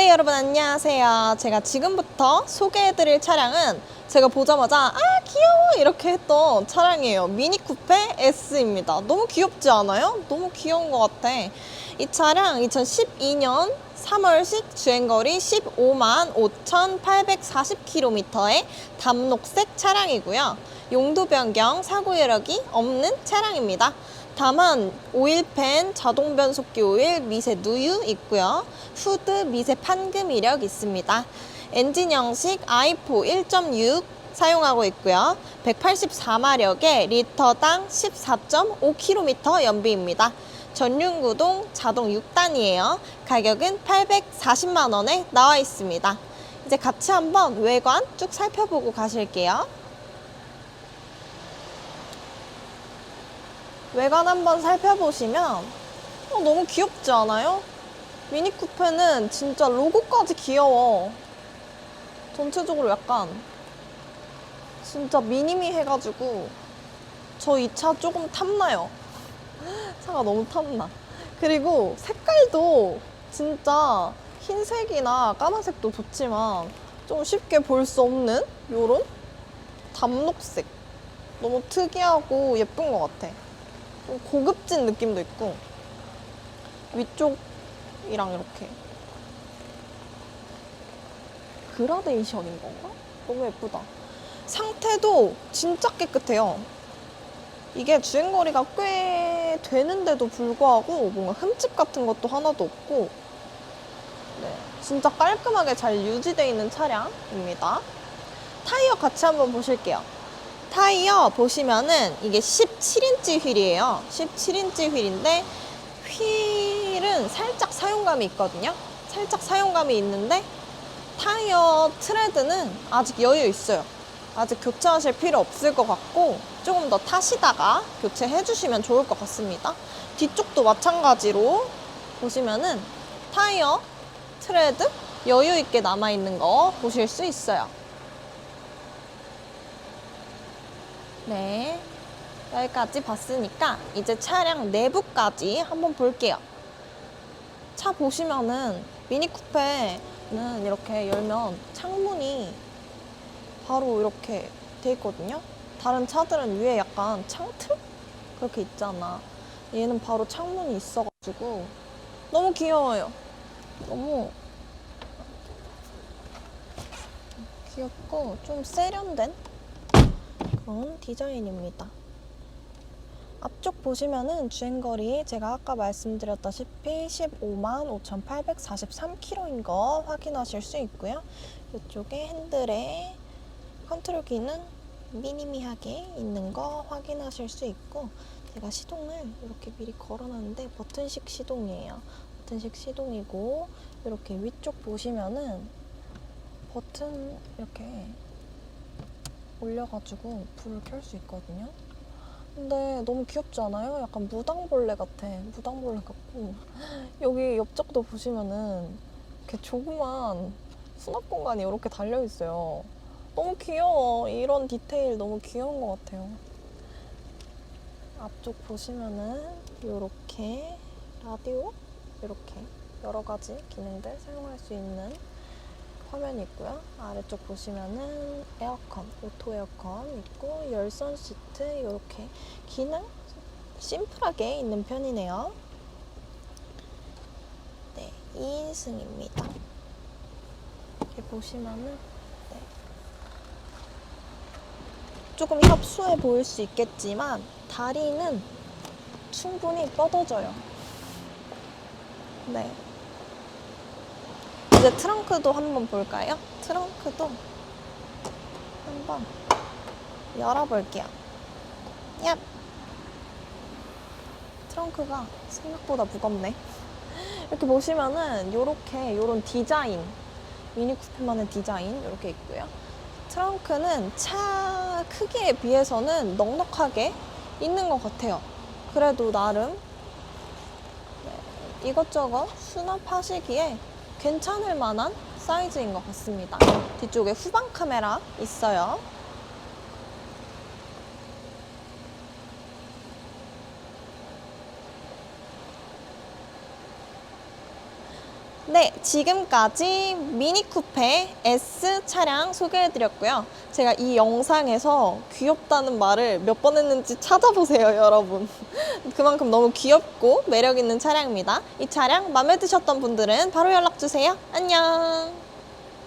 여러분 안녕하세요. 제가 지금부터 소개해드릴 차량은 제가 보자마자 아 귀여워 이렇게 했던 차량이에요. 미니 쿠페 S입니다. 너무 귀엽지 않아요? 너무 귀여운 것 같아. 이 차량 2012년 3월식 주행거리 15만 5,840km의 담록색 차량이고요. 용도 변경 사고 이력이 없는 차량입니다. 다만 오일팬, 자동 변속기 오일, 미세 누유 있고요. 후드 미세 판금 이력 있습니다. 엔진 형식 i4 1.6 사용하고 있고요. 184마력에 리터당 14.5km 연비입니다. 전륜 구동 자동 6단이에요. 가격은 840만 원에 나와 있습니다. 이제 같이 한번 외관 쭉 살펴보고 가실게요. 외관 한번 살펴보시면 어, 너무 귀엽지 않아요? 미니 쿠페는 진짜 로고까지 귀여워. 전체적으로 약간 진짜 미니미 해가지고 저 이 차 조금 탐나요. 차가 너무 탐나. 그리고 색깔도 진짜 흰색이나 까만색도 좋지만 좀 쉽게 볼 수 없는 요런 담록색. 너무 특이하고 예쁜 것 같아. 좀 고급진 느낌도 있고 위쪽이랑 이렇게 그라데이션인 건가? 너무 예쁘다. 상태도 진짜 깨끗해요. 이게 주행거리가 꽤 되는데도 불구하고 뭔가 흠집 같은 것도 하나도 없고 네, 진짜 깔끔하게 잘 유지되어 있는 차량입니다. 타이어 같이 한번 보실게요. 타이어 보시면은 이게 17인치 휠이에요. 17인치 휠인데 휠은 살짝 사용감이 있거든요. 살짝 사용감이 있는데 타이어 트레드는 아직 여유 있어요. 아직 교체하실 필요 없을 것 같고 조금 더 타시다가 교체해 주시면 좋을 것 같습니다. 뒤쪽도 마찬가지로 보시면은 타이어 트레드 여유 있게 남아 있는 거 보실 수 있어요. 네. 여기까지 봤으니까 이제 차량 내부까지 한번 볼게요. 차 보시면은 미니 쿠페는 이렇게 열면 창문이 바로 이렇게 돼 있거든요. 다른 차들은 위에 약간 창틀? 그렇게 있잖아. 얘는 바로 창문이 있어가지고 너무 귀여워요. 너무 귀엽고 좀 세련된 그런 디자인입니다. 앞쪽 보시면은 주행거리 제가 아까 말씀드렸다시피 15만 5,843km인 거 확인하실 수 있고요. 이쪽에 핸들에 컨트롤 키는 미니미하게 있는 거 확인하실 수 있고 제가 시동을 이렇게 미리 걸어놨는데 버튼식 시동이에요. 버튼식 시동이고 이렇게 위쪽 보시면은 버튼 이렇게 올려가지고 불을 켤 수 있거든요. 근데 너무 귀엽지 않아요? 약간 무당벌레 같아. 무당벌레 같고 여기 옆쪽도 보시면은 이렇게 조그만 수납 공간이 이렇게 달려 있어요. 너무 귀여워. 이런 디테일 너무 귀여운 것 같아요. 앞쪽 보시면은 이렇게 라디오 이렇게 여러 가지 기능들 사용할 수 있는 화면이 있고요. 아래쪽 보시면은 에어컨, 오토 에어컨 있고 열선 시트 이렇게 기능 심플하게 있는 편이네요. 네, 2인승입니다. 이렇게 보시면은 네. 조금 협소해 보일 수 있겠지만 다리는 충분히 뻗어져요. 네. 이제 트렁크도 한번 볼까요? 트렁크도 한번 열어볼게요. 얍! 트렁크가 생각보다 무겁네. 이렇게 보시면은 이렇게 이런 디자인, 미니 쿠페만의 디자인 이렇게 있고요. 트렁크는 차 크기에 비해서는 넉넉하게 있는 것 같아요. 그래도 나름 네, 이것저것 수납하시기에 괜찮을 만한 사이즈인 것 같습니다. 뒤쪽에 후방 카메라 있어요. 네, 지금까지 미니 쿠페 S 차량 소개해드렸고요. 제가 이 영상에서 귀엽다는 말을 몇 번 했는지 찾아보세요, 여러분. 그만큼 너무 귀엽고 매력 있는 차량입니다. 이 차량 마음에 드셨던 분들은 바로 연락주세요. 안녕!